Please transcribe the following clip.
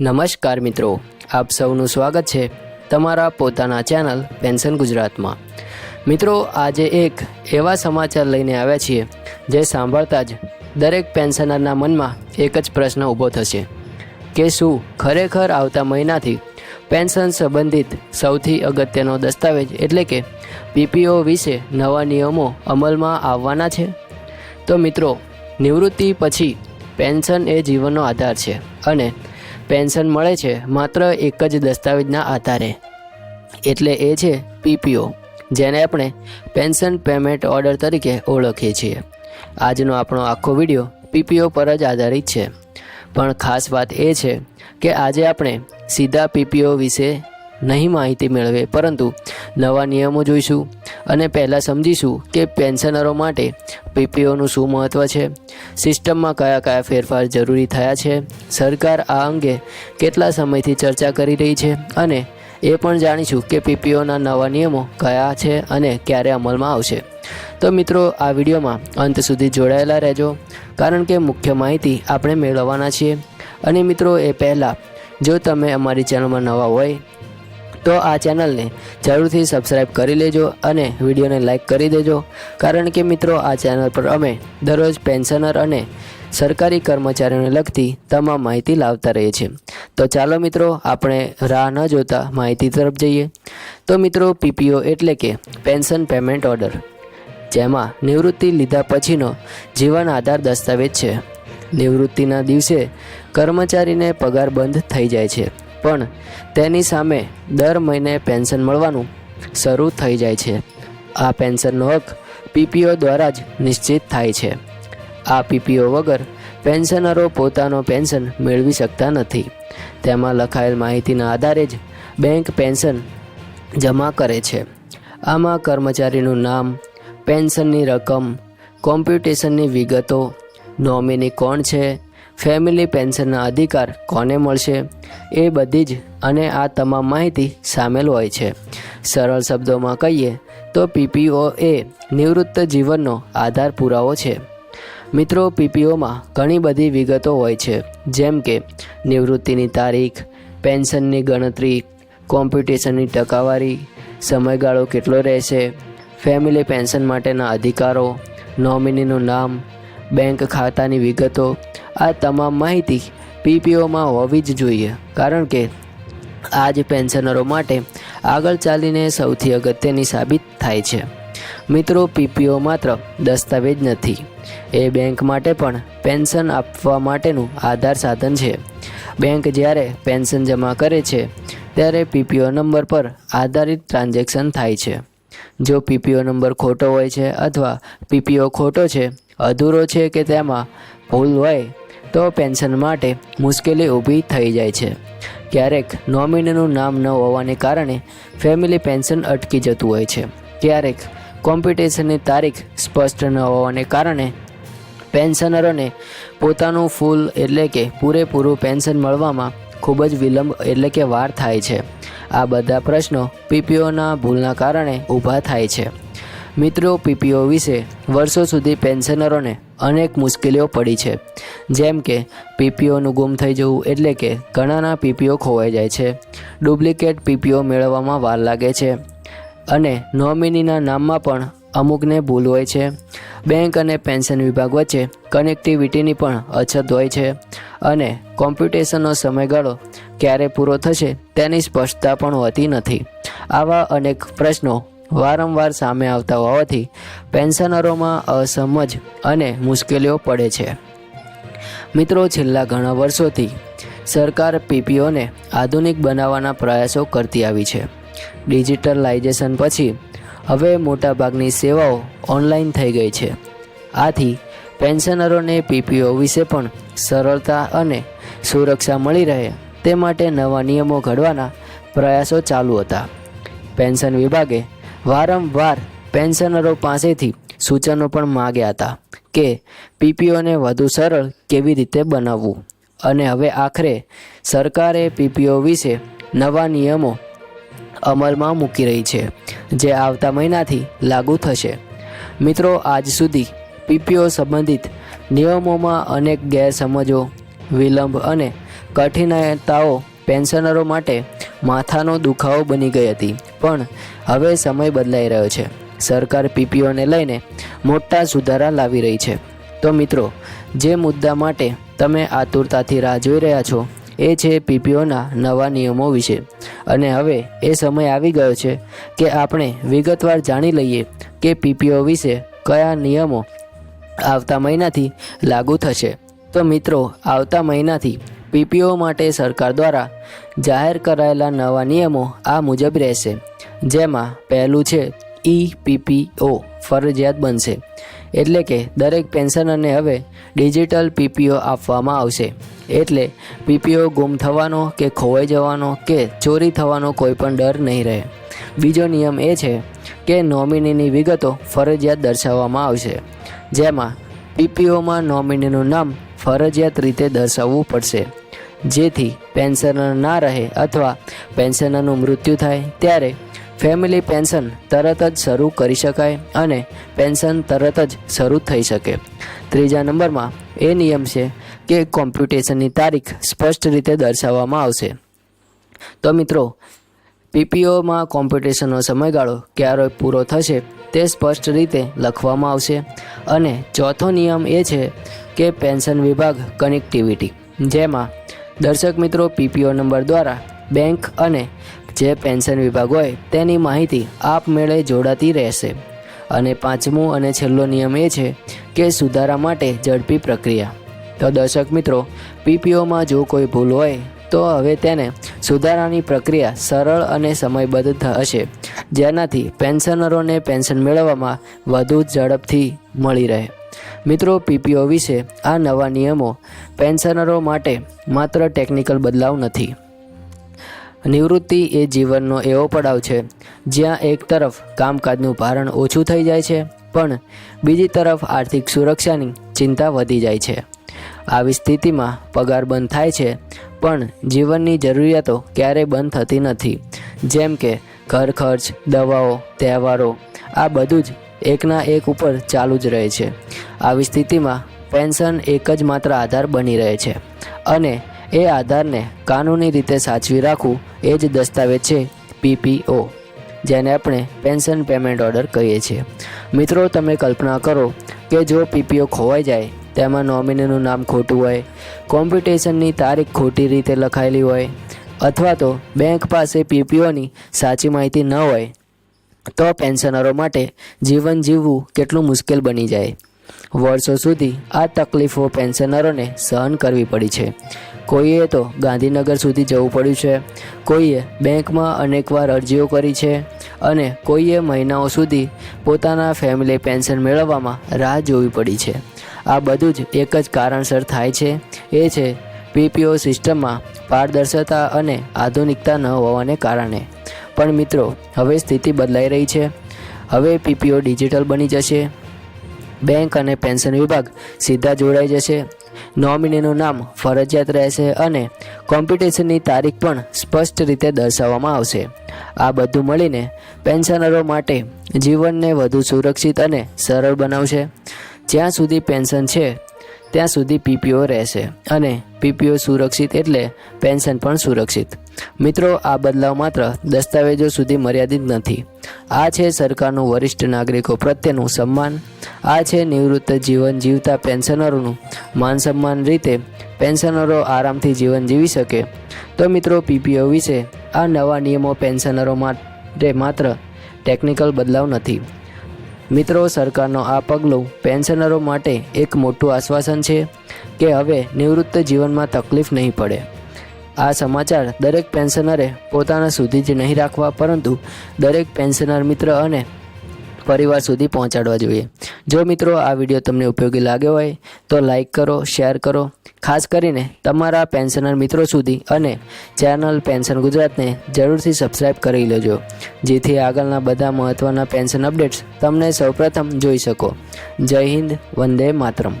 નમસ્કાર મિત્રો, આપ સૌનું સ્વાગત છે તમારા પોતાના ચેનલ પેન્શન ગુજરાતમાં. મિત્રો, આજે એક એવા સમાચાર લઈને આવ્યા છીએ જે સાંભળતા જ દરેક પેન્શનરના મનમાં એક જ પ્રશ્ન ઊભો થશે કે શું ખરેખર આવતા મહિનાથી પેન્શન સંબંધિત સૌથી અગત્યનો દસ્તાવેજ એટલે કે પીપીઓ વિશે નવા નિયમો અમલમાં આવવાના છે? તો મિત્રો, નિવૃત્તિ પછી પેન્શન એ જીવનનો આધાર છે અને પેન્શન મળે છે માત્ર એક જ દસ્તાવેજના આધારે. એટલે એ છે પીપીઓ જેને આપણે પેન્શન પેમેન્ટ ઓર્ડર તરીકે ઓળખીએ છીએ. આજનો આપણો આખો વીડિયો પીપીઓ પર જ આધારિત છે. પણ ખાસ વાત એ છે કે આજે આપણે સીધા પીપીઓ વિશે નહીં માહિતી મેળવે, પરંતુ નવા નિયમો જોઈશું અને પહેલાં સમજીશું કે પેન્શનરો માટે પીપીઓનું શું મહત્ત્વ છે. સિસ્ટમમાં કયા કયા ફેરફાર જરૂરી થયા છે? સરકાર આ અંગે કેટલા સમયથી ચર્ચા કરી રહી છે? અને એ પણ જાણીશું કે પીપીઓના નવા નિયમો કયા છે અને ક્યારે અમલમાં આવશે. તો મિત્રો, આ વિડીયોમાં અંત સુધી જોડાયેલા રહેજો, કારણ કે મુખ્ય માહિતી આપણે મેળવવાના છીએ. અને મિત્રો, એ પહેલાં જો તમે અમારી ચેનલમાં નવા હોય તો આ ચેનલને જરૂરથી સબસ્ક્રાઈબ કરી લેજો અને વિડીયોને લાઇક કરી દેજો. કારણ કે મિત્રો, આ ચેનલ પર અમે દરરોજ પેન્શનર અને સરકારી કર્મચારીઓને લગતી તમામ માહિતી લાવતા રહીએ છીએ. તો ચાલો મિત્રો, આપણે રાહ ન જોતા માહિતી તરફ જઈએ. તો મિત્રો, પીપીઓ એટલે કે પેન્શન પેમેન્ટ ઓર્ડર, જેમાં નિવૃત્તિ લીધા પછીનો જીવન આધાર દસ્તાવેજ છે. નિવૃત્તિના દિવસે કર્મચારીને પગાર બંધ થઈ જાય છે. પણ તેની સામે દર મહિને પેન્શન મળવાનું શરૂ થઈ જાય છે. આ પેન્શનનો હક પીપીઓ દ્વારા જ નિશ્ચિત થાય છે. આ પીપીઓ વગર પેન્શનરો પોતાનો પેન્શન મેળવી શકતા નથી. તેમાં લખાયેલ માહિતીના આધારે જ બેંક પેન્શન જમા કરે છે. આમાં કર્મચારીનું નામ, પેન્શનની રકમ, કોમ્પ્યુટેશનની વિગતો, નોમિની કોણ છે ફેમિલી પેન્શનના અધિકાર કોને મળશે એ બધી જ અને આ તમામ માહિતી સામેલ હોય છે. સરળ શબ્દોમાં કહીએ તો પીપીઓ એ નિવૃત્ત જીવનનો આધાર પુરાવો છે. મિત્રો, પીપીઓમાં ઘણી બધી વિગતો હોય છે, જેમ કે નિવૃત્તિની તારીખ, પેન્શનની ગણતરી કોમ્પિટિશનની ટકાવારી, સમયગાળો કેટલો રહેશે, ફેમિલી પેન્શન માટેના અધિકારો, નોમિનીનું નામ બેંક ખાતાની વિગતો, આ તમામ માહિતી પીપીઓમાં હોવી જ જોઈએ. કારણ કે આ જ પેન્શનરો માટે આગળ ચાલીને સૌથી અગત્યની સાબિત થાય છે. મિત્રો, પીપીઓ માત્ર દસ્તાવેજ નથી. એ બેંક માટે પણ પેન્શન આપવા માટેનું આધાર સાધન છે. બેંક જ્યારે પેન્શન જમા કરે છે, ત્યારે પીપીઓ નંબર પર આધારિત ટ્રાન્ઝેક્શન થાય છે. જો પીપીઓ નંબર ખોટો હોય છે અથવા પીપીઓ ખોટો છે અધૂરો છે કે તેમાં ભૂલ હોય તો પેન્શન માટે મુશ્કેલી ઊભી થઈ જાય છે. ક્યારેક નોમિનીનું નામ ન હોવાને કારણે ફેમિલી પેન્શન અટકી જતું હોય છે. ક્યારેક કોમ્પિટિશનની તારીખ સ્પષ્ટ ન હોવાને કારણે પેન્શનરોને પોતાનું ફૂલ એટલે કે પૂરેપૂરું પેન્શન મળવામાં ખૂબ જ વિલંબ એટલે કે વાર થાય છે. આ બધા પ્રશ્નો પીપીઓના ભૂલના કારણે ઊભા થાય છે. મિત્રો, પીપીઓ વિશે વર્ષો સુધી પેન્શનરોને અનેક મુશ્કેલીઓ પડી છે. જેમ કે, પીપીઓનું ગુમ થઈ જવું એટલે કે ઘણાના પીપીઓ ખોવાઈ જાય છે. ડુપ્લિકેટ પીપીઓ મેળવવામાં વાર લાગે છે. અને નોમિનીના નામમાં પણ અમુકને ભૂલ હોય છે. બેંક અને પેન્શન વિભાગ વચ્ચે કનેક્ટિવિટીની પણ અછત હોય છે. અને કોમ્પ્યુટેશનનો સમયગાળો ક્યારે પૂરો થશે તેની સ્પષ્ટતા પણ હોતી નથી. આવા અનેક પ્રશ્નો વારંવાર સામે આવતા હોવાથી પેન્શનરોમાં અસમજ અને મુશ્કેલીઓ પડે છે. મિત્રો, છેલ્લા ઘણા વર્ષોથી સરકાર પીપીઓને આધુનિક બનાવવાના પ્રયાસો કરતી આવી છે. ડિજિટલાઇઝેશન પછી હવે મોટાભાગની સેવાઓ ઓનલાઈન થઈ ગઈ છે. આથી પેન્શનરોને પીપીઓ વિશે પણ સરળતા અને સુરક્ષા મળી રહે તે માટે નવા નિયમો ઘડવાના પ્રયાસો ચાલુ હતા. પેન્શન વિભાગે વારંવાર પેન્શનરો પાસેથી સૂચનો પણ માગ્યા હતા કે પીપીઓને વધુ સરળ કેવી રીતે બનાવવું અને હવે આખરે સરકારે પીપીઓ વિશે નવા નિયમો અમલમાં મૂકી રહી છે, જે આવતા મહિનાથી લાગુ થશે. મિત્રો, આજ સુધી પીપીઓ સંબંધિત નિયમોમાં અનેક ગેરસમજો, વિલંબ અને કઠિનતાઓ પેન્શનરો માટે માથાનો દુખાવો બની ગઈ હતી. પણ હવે સમય બદલાઈ રહ્યો છે. સરકાર પીપીઓને લઈને મોટા સુધારા લાવી રહી છે. તો મિત્રો, જે મુદ્દા માટે તમે આતુરતાથી રાહ જોઈ રહ્યા છો, એ છે પીપીઓના નવા નિયમો વિશે. અને હવે એ સમય આવી ગયો છે કે આપણે વિગતવાર જાણી લઈએ કે પીપીઓ વિશે કયા નિયમો આવતા મહિનાથી લાગુ થશે. તો મિત્રો, આવતા મહિનાથી પીપીઓ માટે સરકાર દ્વારા જાહેર કરાયેલા નવા નિયમો આ મુજબ રહેશે, જેમાં પહેલું છે ઈ પીપીઓ ફરજિયાત બનશે, એટલે કે દરેક પેન્શનરને હવે ડિજિટલ પીપીઓ આપવામાં આવશે, એટલે પીપીઓ ગુમ થવાનો કે ખોવાઈ જવાનો કે ચોરી થવાનો કોઈ પણ ડર નહીં રહે. બીજો નિયમ એ છે કે નોમિનીની વિગતો ફરજિયાત દર્શાવવામાં આવશે, જેમાં પીપીઓમાં નોમિનીનું નામ ફરજિયાત રીતે દર્શાવવું પડશે. જેથી પેન્શનર ના રહે અથવા પેન્શનરનું મૃત્યુ થાય, ત્યારે ફેમિલી પેન્શન તરત જ શરૂ કરી શકાય અને પેન્શન તરત જ શરૂ થઈ શકે. ત્રીજા નંબરમાં એ નિયમ છે કે કોમ્પ્યુટેશનની તારીખ સ્પષ્ટ રીતે દર્શાવવામાં આવશે. તો મિત્રો પીપીઓમાં કોમ્પિટિશનનો સમયગાળો ક્યારે પૂરો થશે તે સ્પષ્ટ રીતે લખવામાં આવશે અને ચોથો નિયમ એ છે કે પેન્શન વિભાગ કનેક્ટિવિટી જેમાં દર્શક મિત્રો પીપીઓ નંબર દ્વારા બેંક અને જે પેન્શન વિભાગ હોય તેની માહિતી આપમેળે જોડાતી રહેશે. અને પાંચમું અને છેલ્લો નિયમ એ છે કે સુધારા માટે ઝડપી પ્રક્રિયા. તો દર્શક મિત્રો, પીપીઓમાં જો કોઈ ભૂલ હોય, તો હવે તેને સુધારાની પ્રક્રિયા સરળ અને સમયબદ્ધ હશે જેનાથી પેન્શનરોને પેન્શન મેળવવામાં વધુ ઝડપથી મળી રહે. મિત્રો પીપીઓ વિશે આ નવા નિયમો પેન્શનરો માટે માત્ર ટેકનિકલ બદલાવ નથી. નિવૃત્તિ એ જીવનનો એવો પડાવ છે, જ્યાં એક તરફ કામકાજનું ભારણ ઓછું થઈ જાય છે, પણ બીજી તરફ આર્થિક સુરક્ષાની ચિંતા વધી જાય છે. આવી સ્થિતિમાં પગાર બંધ થાય છે, પણ જીવનની જરૂરિયાતો ક્યારેય બંધ થતી નથી. જેમ કે ઘર ખર્ચ, દવાઓ, તહેવારો, આ બધું જ એકના એક ઉપર ચાલુ જ રહે છે. આવી સ્થિતિમાં પેન્શન એક જ માત્ર આધાર બની રહે છે. અને એ આધારને કાનૂની રીતે સાચવી રાખવું એ જ દસ્તાવેજ છે પીપીઓ જેને આપણે પેન્શન પેમેન્ટ ઓર્ડર કહીએ છીએ. મિત્રો, તમે કલ્પના કરો કે જો પીપીઓ ખોવાઈ જાય, તેમાં નોમિનીનું નામ ખોટું હોય કોમ્પિટિશનની તારીખ ખોટી રીતે લખાયેલી હોય, અથવા તો બેંક પાસે પીપીઓની સાચી માહિતી ન હોય, તો પેન્શનરો માટે જીવન જીવવું કેટલું મુશ્કેલ બની જાય. વર્ષો સુધી આ તકલીફો પેન્શનરોને સહન કરવી પડી છે. કોઈએ તો ગાંધીનગર સુધી જવું પડ્યું છે, કોઈએ બેંકમાં અનેકવાર અરજીઓ કરી છે અને કોઈએ મહિનાઓ સુધી પોતાના ફેમિલી પેન્શન મેળવવામાં રાહ જોવી પડી છે. આ બધું જ એક જ કારણસર થાય છે, એ છે પીપીઓ સિસ્ટમમાં પારદર્શકતા અને આધુનિકતા ન હોવાને કારણે. પણ મિત્રો, હવે સ્થિતિ બદલાઈ રહી છે. હવે પીપીઓ ડિજિટલ બની જશે. બેંક અને પેન્શન વિભાગ સીધા જોડાઈ જશે. નોમિનીનું નામ ફરજિયાત રહેશે અને કોમ્પિટિશનની તારીખ પણ સ્પષ્ટ રીતે દર્શાવવામાં આવશે. આ બધું મળીને પેન્શનરો માટે જીવનને વધુ સુરક્ષિત અને સરળ બનાવશે. જ્યાં સુધી પેન્શન છે ત્યાં સુધી પીપીઓ રહેશે અને પીપીઓ સુરક્ષિત એટલે પેન્શન પણ સુરક્ષિત. મિત્રો, આ બદલાવ માત્ર દસ્તાવેજો સુધી મર્યાદિત નથી. આ છે સરકારનું વરિષ્ઠ નાગરિકો પ્રત્યેનું સન્માન. આ છે નિવૃત્ત જીવન જીવતા પેન્શનરોનું માન સન્માન રીતે પેન્શનરો આરામથી જીવન જીવી શકે. તો મિત્રો, પીપીઓ વિશે આ નવા નિયમો પેન્શનરો માટે માત્ર ટેકનિકલ બદલાવ નથી. મિત્રો, સરકારનો આ પગલું પેન્શનરો માટે એક મોટું આશ્વાસન છે કે હવે નિવૃત્ત જીવનમાં તકલીફ નહીં પડે. આ સમાચાર દરેક પેન્શનરે પોતાના સુધી જ નહીં રાખવા, પરંતુ દરેક પેન્શનર મિત્ર અને પરિવાર સુધી પહોંચાડવા જોઈએ. જો મિત્રો આ વીડિયો તમને ઉપયોગી લાગ્યો હોય, તો લાઈક કરો શેર કરો. ખાસ કરીને તમારા પેન્શનર મિત્રો સુધી અને ચેનલ પેન્શન ગુજરાતને જરૂરથી સબસ્ક્રાઇબ કરી લેજો. જેથી આગળના બધા મહત્ત્વના પેન્શન અપડેટ્સ તમને સૌપ્રથમ જોઈ શકો. જય હિન્દ, વંદે માતરમ.